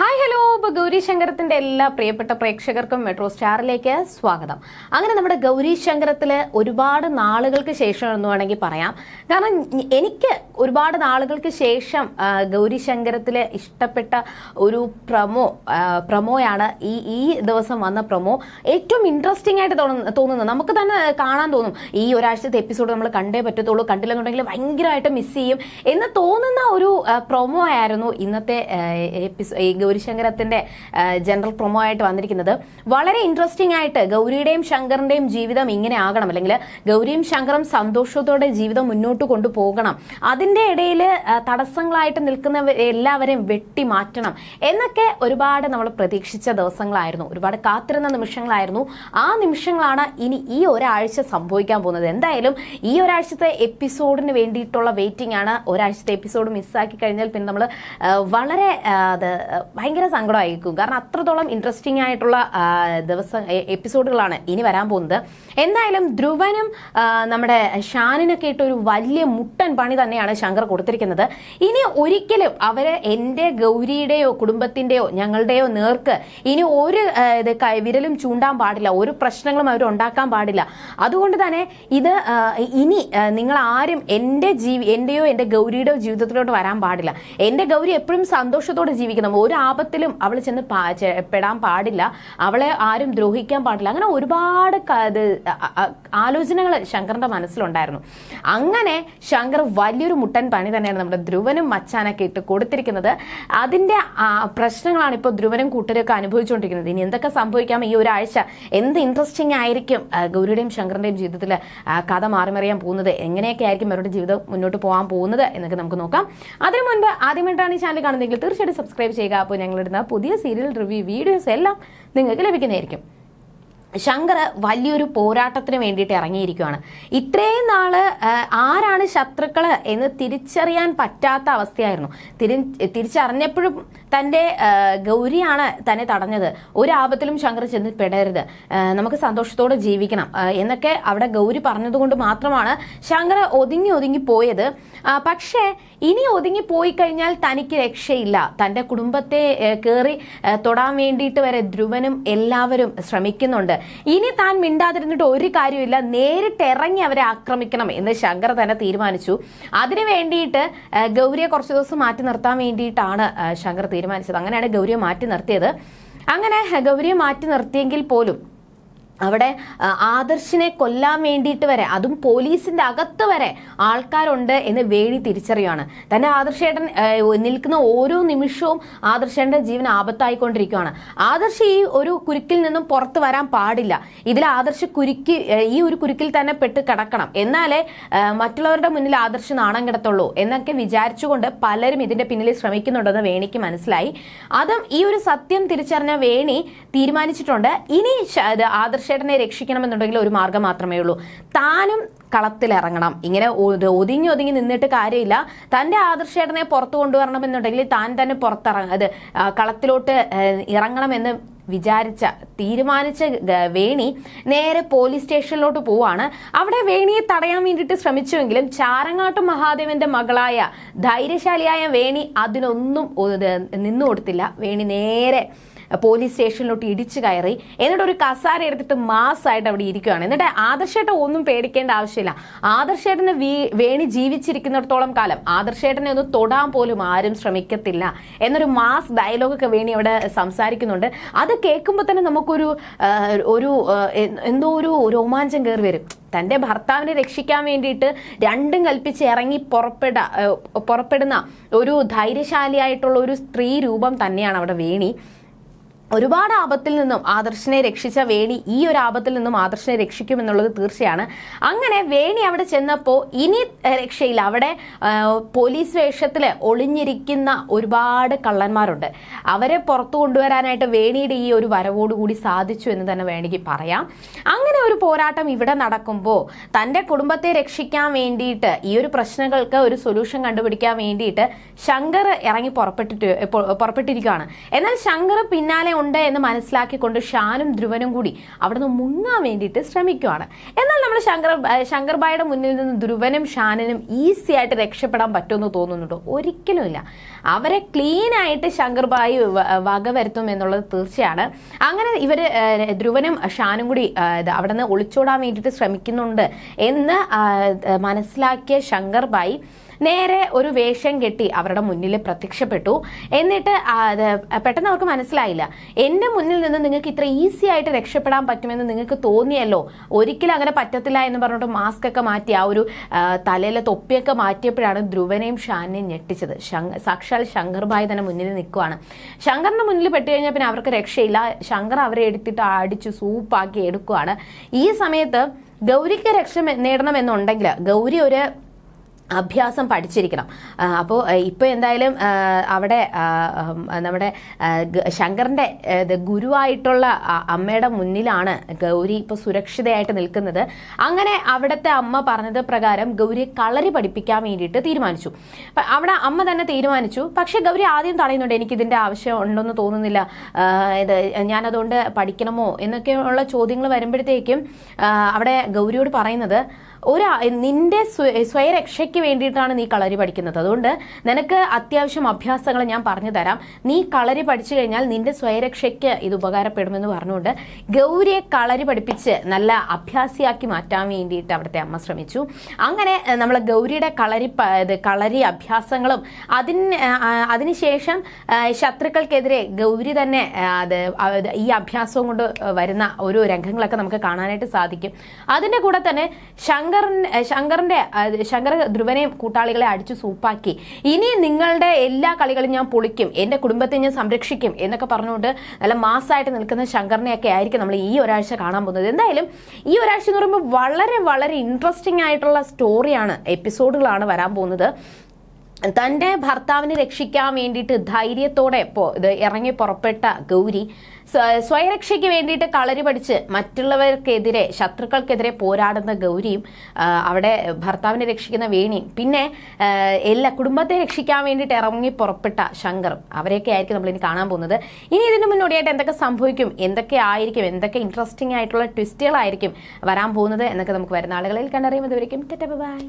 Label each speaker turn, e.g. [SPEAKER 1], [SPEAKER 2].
[SPEAKER 1] Hi hello. ഇപ്പോൾ ഗൗരി ശങ്കരത്തിന്റെ എല്ലാ പ്രിയപ്പെട്ട പ്രേക്ഷകർക്കും മെട്രോ സ്റ്റാറിലേക്ക് സ്വാഗതം. അങ്ങനെ നമ്മുടെ ഗൗരി ശങ്കരത്തിൽ ഒരുപാട് നാളുകൾക്ക് ശേഷം എന്ന് വേണമെങ്കിൽ പറയാം. കാരണം എനിക്ക് ഒരുപാട് നാളുകൾക്ക് ശേഷം ഗൗരി ശങ്കരത്തിൽ ഇഷ്ടപ്പെട്ട ഒരു പ്രമോ പ്രമോയാണ് ഈ ഈ ദിവസം വന്ന പ്രമോ. ഏറ്റവും ഇൻട്രസ്റ്റിംഗ് ആയിട്ട് തോന്നുന്നു നമുക്ക് തന്നെ കാണാൻ തോന്നും. ഈ ഒരാഴ്ചത്തെ എപ്പിസോഡ് നമ്മൾ കണ്ടേ പറ്റത്തുള്ളൂ കണ്ടില്ലെന്നുണ്ടെങ്കിൽ ഭയങ്കരമായിട്ട് മിസ് ചെയ്യും എന്ന് തോന്നുന്ന ഒരു പ്രൊമോ ആയിരുന്നു ഇന്നത്തെ എപ്പിസോ ഗൗരിശങ്കരത്തിന്റെ ജനറൽ പ്രൊമോ ആയിട്ട് വന്നിരിക്കുന്നത്. വളരെ ഇൻട്രസ്റ്റിംഗ് ആയിട്ട് ഗൗരിയുടെയും ശങ്കറിന്റെയും ജീവിതം ഇങ്ങനെ ആകണം. അല്ലെങ്കിൽ ഗൗരിയും ശങ്കറും സന്തോഷത്തോടെ ജീവിതം മുന്നോട്ട് കൊണ്ടുപോകണം. അതിന്റെ ഇടയിൽ തടസ്സങ്ങളായിട്ട് നിൽക്കുന്ന എല്ലാവരെയും വെട്ടി മാറ്റണം എന്നൊക്കെ ഒരുപാട് നമ്മൾ പ്രതീക്ഷിച്ച ദിവസങ്ങളായിരുന്നു. ഒരുപാട് കാത്തിരുന്ന നിമിഷങ്ങളായിരുന്നു. ആ നിമിഷങ്ങളാണ് ഇനി ഈ ഒരാഴ്ച സംഭവിക്കാൻ പോകുന്നത്. എന്തായാലും ഈ ഒരാഴ്ചത്തെ എപ്പിസോഡിന് വേണ്ടിയിട്ടുള്ള വെയിറ്റിംഗ് ആണ്. ഒരാഴ്ചത്തെ എപ്പിസോഡ് മിസ്സാക്കി കഴിഞ്ഞാൽ പിന്നെ നമ്മൾ വളരെ അത് ഭയങ്കര സങ്കടമായിരിക്കും. കാരണം അത്രത്തോളം ഇൻട്രസ്റ്റിംഗ് ആയിട്ടുള്ള ദിവസം എപ്പിസോഡുകളാണ് ഇനി വരാൻ പോകുന്നത്. എന്തായാലും ധ്രുവനും നമ്മുടെ ഷാനിനൊക്കെ ഇട്ട് ഒരു വലിയ മുട്ടൻ പണി തന്നെയാണ് ശങ്കർ കൊടുത്തിരിക്കുന്നത്. ഇനി ഒരിക്കലും അവർ എന്റെ ഗൗരിയുടെയോ കുടുംബത്തിന്റെയോ ഞങ്ങളുടെയോ നേർക്ക് ഇനി ഒരു ഇത് വിരലും ചൂണ്ടാൻ പാടില്ല. ഒരു പ്രശ്നങ്ങളും അവർ ഉണ്ടാക്കാൻ പാടില്ല. അതുകൊണ്ട് തന്നെ ഇത് ഇനി നിങ്ങൾ ആരും എന്റെ ജീവി എന്റെയോ എന്റെ ഗൗരിയുടെയോ ജീവിതത്തിലോട്ട് വരാൻ പാടില്ല. എന്റെ ഗൗരി എപ്പോഴും സന്തോഷത്തോടെ ജീവിക്കണം. ഒരു ആപത്തിലും അവൾ ചെന്ന് പെടാൻ പാടില്ല. അവളെ ആരും ദ്രോഹിക്കാൻ പാടില്ല. അങ്ങനെ ഒരുപാട് ആലോചനകൾ ശങ്കറിന്റെ മനസ്സിലുണ്ടായിരുന്നു. അങ്ങനെ ശങ്കർ വലിയൊരു മുട്ടൻ പണി തന്നെയാണ് നമ്മുടെ ധ്രുവനും മച്ചാനൊക്കെ ഇട്ട് കൊടുത്തിരിക്കുന്നത്. അതിന്റെ പ്രശ്നങ്ങളാണ് ഇപ്പോൾ ധ്രുവനും കൂട്ടരൊക്കെ അനുഭവിച്ചുകൊണ്ടിരിക്കുന്നത്. ഇനി എന്തൊക്കെ സംഭവിക്കാം ഈ ഒരാഴ്ച? എന്ത് ഇൻട്രസ്റ്റിംഗ് ആയിരിക്കും? ഗൗരിയുടെയും ശങ്കറിന്റെയും ജീവിതത്തിൽ കഥ മാറിമറിയാൻ പോകുന്നത്? എങ്ങനെയൊക്കെ ആയിരിക്കും അവരുടെ ജീവിതം മുന്നോട്ട് പോകാൻ പോകുന്നത് എന്നൊക്കെ നമുക്ക് നോക്കാം. അതിനു മുൻപ് ആദ്യമായിട്ടാണ് ഈ ചാനൽ കാണുന്നതെങ്കിൽ തീർച്ചയായിട്ടും സബ്സ്ക്രൈബ് ചെയ്യുക അപ്പോൾ ഞങ്ങളിടുന്ന പുതിയ സീരിയൽ റിവ്യൂ വീഡിയോസ് എല്ലാം നിങ്ങൾക്ക് ലഭിക്കുന്നതായിരിക്കും. ശങ്കർ വലിയൊരു പോരാട്ടത്തിന് വേണ്ടിയിട്ട് ഇറങ്ങിയിരിക്കുകയാണ് ഇത്രയും നാൾ ആരാണ് ശത്രുക്കൾ എന്ന് തിരിച്ചറിയാൻ പറ്റാത്ത അവസ്ഥയായിരുന്നു. തിരി തിരിച്ചറിഞ്ഞപ്പോഴും തന്റെ ഗൗരിയാണ് തന്നെ തടഞ്ഞത്. ഒരു ആപത്തിലും ശങ്കർ ചെന്ന് പെടരുത്. നമുക്ക് സന്തോഷത്തോടെ ജീവിക്കണം എന്നൊക്കെ അവിടെ ഗൗരി പറഞ്ഞതുകൊണ്ട് മാത്രമാണ് ശങ്കർ ഒതുങ്ങി ഒതുങ്ങി പോയത്. പക്ഷേ ഇനി ഒതുങ്ങി പോയി കഴിഞ്ഞാൽ തനിക്ക് രക്ഷയില്ല. തന്റെ കുടുംബത്തെ കയറി തൊടാൻ വേണ്ടിയിട്ട് വരെ ധ്രുവനും എല്ലാവരും ശ്രമിക്കുന്നുണ്ട്. ഇനി താൻ മിണ്ടാതിരുന്നിട്ട് ഒരു കാര്യമില്ല നേരിട്ട് ഇറങ്ങി അവരെ ആക്രമിക്കണം എന്ന് ശങ്കർ തന്നെ തീരുമാനിച്ചു. അതിനു വേണ്ടിയിട്ട് ഗൗരിയെ കുറച്ച് ദിവസം മാറ്റി നിർത്താൻ വേണ്ടിയിട്ടാണ് ശങ്കർ തീരുമാനിച്ചത്. അങ്ങനെയാണ് ഗൗരിയെ മാറ്റി നിർത്തിയത്. അങ്ങനെ ഗൗരിയെ മാറ്റി നിർത്തിയെങ്കിൽ പോലും അവിടെ ആദർശിനെ കൊല്ലാൻ വേണ്ടിയിട്ട് വരെ അതും പോലീസിന്റെ അകത്ത് വരെ ആൾക്കാരുണ്ട് എന്ന് വേണി തിരിച്ചറിയുകയാണ് തന്റെ ആദർശേട്ടൻ നിൽക്കുന്ന ഓരോ നിമിഷവും ആദർശേട്ടന്റെ ജീവൻ ആപത്തായിക്കൊണ്ടിരിക്കുകയാണ് ആദർശ് ഈ ഒരു കുരുക്കിൽ നിന്നും പുറത്തു വരാൻ പാടില്ല. ഇതിൽ ആദർശ് കുരുക്കി ഈ ഒരു കുരുക്കിൽ തന്നെ പെട്ട് കിടക്കണം. എന്നാലേ മറ്റുള്ളവരുടെ മുന്നിൽ ആദർശ് നാണം കിടത്തുള്ളൂ എന്നൊക്കെ വിചാരിച്ചുകൊണ്ട് പലരും ഇതിന്റെ പിന്നിൽ ശ്രമിക്കുന്നുണ്ടെന്ന് വേണിക്ക് മനസ്സിലായി. അതും ഈ ഒരു സത്യം തിരിച്ചറിഞ്ഞ വേണി തീരുമാനിച്ചിട്ടുണ്ട്. ഇനി ശ- ആദർശേട്ടനെ രക്ഷിക്കണമെന്നുണ്ടെങ്കിൽ ഒരു മാർഗം മാത്രമേ ഉള്ളൂ. താനും കളത്തിലിറങ്ങണം ഇങ്ങനെ ഒതുങ്ങി ഒതുങ്ങി നിന്നിട്ട് കാര്യമില്ല. തന്റെ ആദർശേട്ടനെ പുറത്തു കൊണ്ടുവരണമെന്നുണ്ടെങ്കിൽ താൻ തന്നെ പുറത്തിറങ്ങ. അത് കളത്തിലോട്ട് ഇറങ്ങണമെന്ന് വിചാരിച്ച തീരുമാനിച്ച വേണി നേരെ പോലീസ് സ്റ്റേഷനിലോട്ട് പോവാണ്. അവിടെ വേണിയെ തടയാൻ വേണ്ടിയിട്ട് ശ്രമിച്ചുവെങ്കിലും ചാരങ്ങാട്ട് മഹാദേവന്റെ മകളായ ധൈര്യശാലിയായ വേണി അതിനൊന്നും നിന്നു കൊടുത്തില്ല. വേണി നേരെ പോലീസ് സ്റ്റേഷനിലോട്ട് ഇടിച്ചു കയറി. എന്നിട്ട് ഒരു കസാര എടുത്തിട്ട് മാസ്സായിട്ട് അവിടെ ഇരിക്കുകയാണ്. എന്നിട്ട് ആദർശേട്ടൻ ഒന്നും പേടിക്കേണ്ട ആവശ്യമില്ല. ആദർശേട്ടന് വേണി ജീവിച്ചിരിക്കുന്നിടത്തോളം കാലം ആദർശേട്ടനെ ഒന്ന് തൊടാൻ പോലും ആരും ശ്രമിക്കത്തില്ല എന്നൊരു മാസ് ഡയലോഗൊക്കെ വേണി അവിടെ സംസാരിക്കുന്നുണ്ട്. അത് കേൾക്കുമ്പോൾ തന്നെ നമുക്കൊരു ഒരു എന്തോ ഒരു രോമാഞ്ചം കയറി വരും. തന്റെ ഭർത്താവിനെ രക്ഷിക്കാൻ വേണ്ടിയിട്ട് രണ്ടും കൽപ്പിച്ച് ഇറങ്ങി പുറപ്പെട പുറപ്പെടുന്ന ഒരു ധൈര്യശാലിയായിട്ടുള്ള ഒരു സ്ത്രീ രൂപം തന്നെയാണ് അവിടെ വേണി. ഒരുപാട് ആപത്തിൽ നിന്നും ആദർശിനെ രക്ഷിച്ച വേണി ഈ ഒരു ആപത്തിൽ നിന്നും ആദർശിനെ രക്ഷിക്കുമെന്നുള്ളത് തീർച്ചയാണ്. അങ്ങനെ വേണി അവിടെ ചെന്നപ്പോൾ ഇനി രക്ഷയില്ല. അവിടെ പോലീസ് വേഷത്തിൽ ഒളിഞ്ഞിരിക്കുന്ന ഒരുപാട് കള്ളന്മാരുണ്ട്. അവരെ പുറത്തു കൊണ്ടുവരാനായിട്ട് വേണിയുടെ ഈ ഒരു വരവോടുകൂടി സാധിച്ചു എന്ന് തന്നെ വേണമെങ്കിൽ പറയാം. അങ്ങനെ ഒരു പോരാട്ടം ഇവിടെ നടക്കുമ്പോൾ തന്റെ കുടുംബത്തെ രക്ഷിക്കാൻ വേണ്ടിയിട്ട് ഈ ഒരു പ്രശ്നങ്ങൾക്ക് ഒരു സൊല്യൂഷൻ കണ്ടുപിടിക്കാൻ വേണ്ടിയിട്ട് ശങ്കർ ഇറങ്ങി പുറപ്പെട്ടിട്ട് പുറപ്പെട്ടിരിക്കുകയാണ് എന്നാൽ ശങ്കർ പിന്നാലെ ഉണ്ട് എന്ന് മനസ്സിലാക്കിക്കൊണ്ട് ഷാനും ധ്രുവനും കൂടി അവിടുന്ന് മുങ്ങാൻ വേണ്ടിയിട്ട് ശ്രമിക്കുവാണ്. എന്നാൽ നമ്മൾ ശങ്കർ ശങ്കർബായുടെ മുന്നിൽ നിന്ന് ധ്രുവനും ഷാനിനും ഈസി ആയിട്ട് രക്ഷപ്പെടാൻ പറ്റുമെന്ന് തോന്നുന്നുണ്ടോ? ഒരിക്കലുമില്ല അവരെ ക്ലീൻ ആയിട്ട് ശങ്കർബായി വ- വകവരുത്തും എന്നുള്ളത് തീർച്ചയാണ്. അങ്ങനെ ഇവർ ധ്രുവനും ഷാനും കൂടി അവിടുന്ന് ഒളിച്ചോടാൻ വേണ്ടിയിട്ട് ശ്രമിക്കുന്നുണ്ട് എന്ന് മനസ്സിലാക്കിയ ശങ്കർബായി നേരെ ഒരു വേഷം കെട്ടി അവരുടെ മുന്നിൽ പ്രത്യക്ഷപ്പെട്ടു. എന്നിട്ട് പെട്ടെന്ന് അവർക്ക് മനസ്സിലായില്ല. എന്റെ മുന്നിൽ നിന്ന് നിങ്ങൾക്ക് ഇത്ര ഈസി ആയിട്ട് രക്ഷപ്പെടാൻ പറ്റുമെന്ന് നിങ്ങൾക്ക് തോന്നിയല്ലോ. ഒരിക്കലും അങ്ങനെ പറ്റത്തില്ല എന്ന് പറഞ്ഞിട്ട് മാസ്ക് ഒക്കെ മാറ്റി ആ ഒരു തലയിലെ തൊപ്പിയൊക്കെ മാറ്റിയപ്പോഴാണ് ധ്രുവനെയും ഷാനിനെയും ഞെട്ടിച്ചത്. സാക്ഷാൽ സാക്ഷാൽ ശങ്കർഭായി തന്നെ മുന്നിൽ നിൽക്കുവാണ്. ശങ്കറിന്റെ മുന്നിൽ പെട്ട് കഴിഞ്ഞാൽ പിന്നെ അവർക്ക് രക്ഷയില്ല. ശങ്കർ അവരെ എടുത്തിട്ട് അടിച്ച് സൂപ്പാക്കി എടുക്കുവാണ്. ഈ സമയത്ത് ഗൗരിക്ക് രക്ഷ നേടണമെന്നുണ്ടെങ്കിൽ ഗൗരി ഒരു അഭ്യാസം പഠിച്ചിരിക്കണം. അപ്പോൾ ഇപ്പോൾ എന്തായാലും അവിടെ നമ്മുടെ ശങ്കറിന്റെ ഗുരുവായിട്ടുള്ള അമ്മയുടെ മുന്നിലാണ് ഗൗരി ഇപ്പോൾ സുരക്ഷിതയായിട്ട് നിൽക്കുന്നത്. അങ്ങനെ അവിടുത്തെ അമ്മ പറഞ്ഞത് പ്രകാരം ഗൗരിയെ കളരി പഠിപ്പിക്കാൻ വേണ്ടിയിട്ട് തീരുമാനിച്ചു. അവിടെ അമ്മ തന്നെ തീരുമാനിച്ചു. പക്ഷേ ഗൗരി ആദ്യം തടയുന്നുണ്ട് എനിക്ക് ഇതിന്റെ ആവശ്യം ഉണ്ടെന്ന് തോന്നുന്നില്ല. ഇത് ഞാനതുകൊണ്ട് പഠിക്കണമോ എന്നൊക്കെയുള്ള ചോദ്യങ്ങൾ വരുമ്പോഴത്തേക്കും അവിടെ ഗൗരിയോട് പറയുന്നത് ഒരു നിന്റെ സ്വയരക്ഷയ്ക്ക് വേണ്ടിയിട്ടാണ് നീ കളരി പഠിക്കുന്നത്. അതുകൊണ്ട് നിനക്ക് അത്യാവശ്യം അഭ്യാസങ്ങൾ ഞാൻ പറഞ്ഞു തരാം. നീ കളരി പഠിച്ചു കഴിഞ്ഞാൽ നിന്റെ സ്വയരക്ഷയ്ക്ക് ഇത് ഉപകാരപ്പെടുമെന്ന് പറഞ്ഞുകൊണ്ട് ഗൗരിയെ കളരി പഠിപ്പിച്ച് നല്ല അഭ്യാസിയാക്കി മാറ്റാൻ വേണ്ടിയിട്ട് അവിടുത്തെ അമ്മ ശ്രമിച്ചു. അങ്ങനെ നമ്മൾ ഗൗരിയുടെ കളരി കളരി അഭ്യാസങ്ങളും അതിന് അതിനുശേഷം ശത്രുക്കൾക്കെതിരെ ഗൗരി തന്നെ അത് ഈ അഭ്യാസവും കൊണ്ട് വരുന്ന ഓരോ രംഗങ്ങളൊക്കെ നമുക്ക് കാണാനായിട്ട് സാധിക്കും. അതിന്റെ കൂടെ തന്നെ ശങ്കറിന്റെ ശങ്കർ ധ്രുവനെയും കൂട്ടാളികളെ അടിച്ചു സൂപ്പാക്കി. ഇനി നിങ്ങളുടെ എല്ലാ കളികളും ഞാൻ പൊളിക്കും എന്റെ കുടുംബത്തെ ഞാൻ സംരക്ഷിക്കും എന്നൊക്കെ പറഞ്ഞുകൊണ്ട് നല്ല മാസമായിട്ട് നിൽക്കുന്ന ശങ്കറിനെയൊക്കെ ആയിരിക്കും നമ്മൾ ഈ ഒരാഴ്ച കാണാൻ പോകുന്നത്. എന്തായാലും ഈ ഒരാഴ്ച എന്ന് പറയുമ്പോൾ വളരെ വളരെ ഇൻട്രസ്റ്റിംഗ് ആയിട്ടുള്ള സ്റ്റോറിയാണ് എപ്പിസോഡുകളാണ് വരാൻ പോകുന്നത്. തന്റെ ഭർത്താവിനെ രക്ഷിക്കാൻ വേണ്ടിയിട്ട് ധൈര്യത്തോടെ ഇത് ഇറങ്ങി പുറപ്പെട്ട ഗൗരി സ്വയരക്ഷയ്ക്ക് വേണ്ടിയിട്ട് കളരി പഠിച്ച് മറ്റുള്ളവർക്കെതിരെ ശത്രുക്കൾക്കെതിരെ പോരാടുന്ന ഗൗരിയും അവിടെ ഭർത്താവിനെ രക്ഷിക്കുന്ന വേണിയും പിന്നെ എല്ലാ കുടുംബത്തെ രക്ഷിക്കാൻ വേണ്ടിയിട്ട് ഇറങ്ങി പുറപ്പെട്ട ശങ്കറും. അവരെയൊക്കെ ആയിരിക്കും നമ്മൾ ഇനി കാണാൻ പോകുന്നത്. ഇനി ഇതിന് മുന്നോടിയായിട്ട് എന്തൊക്കെ സംഭവിക്കും എന്തൊക്കെ ആയിരിക്കും എന്തൊക്കെ ഇൻട്രസ്റ്റിംഗ് ആയിട്ടുള്ള ട്വിസ്റ്റുകളായിരിക്കും വരാൻ പോകുന്നത് എന്നൊക്കെ നമുക്ക് വരുന്ന ആളുകളിൽ കണ്ടറിയുമ്പോൾ ഇതുവരെയും ബൈ.